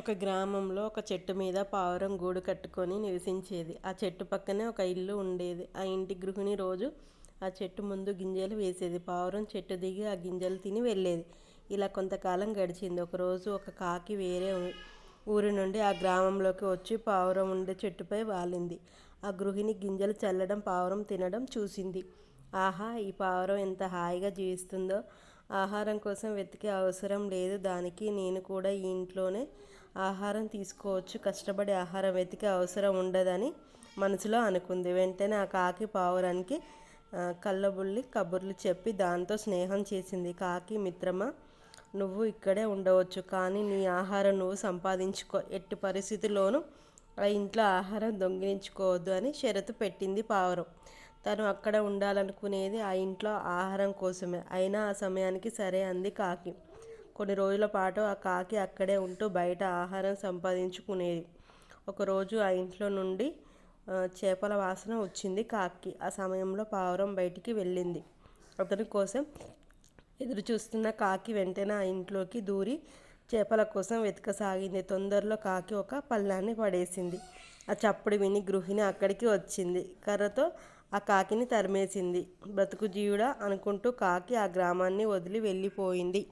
ఒక గ్రామంలో ఒక చెట్టు మీద పావురం గూడు కట్టుకొని నివసించేది. ఆ చెట్టు పక్కనే ఒక ఇల్లు ఉండేది. ఆ ఇంటి గృహిణి రోజు ఆ చెట్టు ముందు గింజలు వేసేది. పావురం చెట్టు దిగి ఆ గింజలు తిని వెళ్ళేది. ఇలా కొంతకాలం గడిచింది. ఒకరోజు ఒక కాకి వేరే ఊరి నుండి ఆ గ్రామంలోకి వచ్చి పావురం ఉండే చెట్టుపై వాలింది. ఆ గృహిణి గింజలు చల్లడం పావురం తినడం చూసింది. ఆహా ఈ పావురం ఎంత హాయిగా జీవిస్తుందో. ఆహారం కోసం వెతికే అవసరం లేదు. దానికి నేను కూడా ఈ ఇంట్లోనే ఆహారం తీసుకోవచ్చు. కష్టపడి ఆహారం వెతికే అవసరం ఉండదని మనసులో అనుకుంది. వెంటనే ఆ కాకి పావురానికి కళ్ళబుల్లి కబుర్లు చెప్పి దాంతో స్నేహం చేసింది. కాకి మిత్రమా నువ్వు ఇక్కడే ఉండవచ్చు కానీ నీ ఆహారం నువ్వు సంపాదించుకో. ఎట్టి పరిస్థితుల్లోనూ ఆ ఇంట్లో ఆహారం దొంగిలించుకోవద్దు అని షరతు పెట్టింది పావురం. తను అక్కడ ఉండాలనుకునేది ఆ ఇంట్లో ఆహారం కోసమే. అయినా ఆ సమయానికి సరే అంది కాకి. కొన్ని రోజుల పాటు ఆ కాకి అక్కడే ఉంటూ బయట ఆహారం సంపాదించుకునేది. ఒకరోజు ఆ ఇంట్లో నుండి చేపల వాసన వచ్చింది కాకి. ఆ సమయంలో పావురం బయటికి వెళ్ళింది. అతని కోసం ఎదురు చూస్తున్న కాకి వెంటనే ఆ ఇంట్లోకి దూరి చేపల కోసం వెతకసాగింది. తొందరలో కాకి ఒక పళ్ళాన్ని పడేసింది. ఆ చప్పుడు విని గృహిణి అక్కడికి వచ్చింది. కర్రతో ఆ కాకిని తరిమేసింది. బ్రతుకు జీవుడా అనుకుంటూ కాకి ఆ గ్రామాన్ని వదిలి వెళ్ళిపోయింది.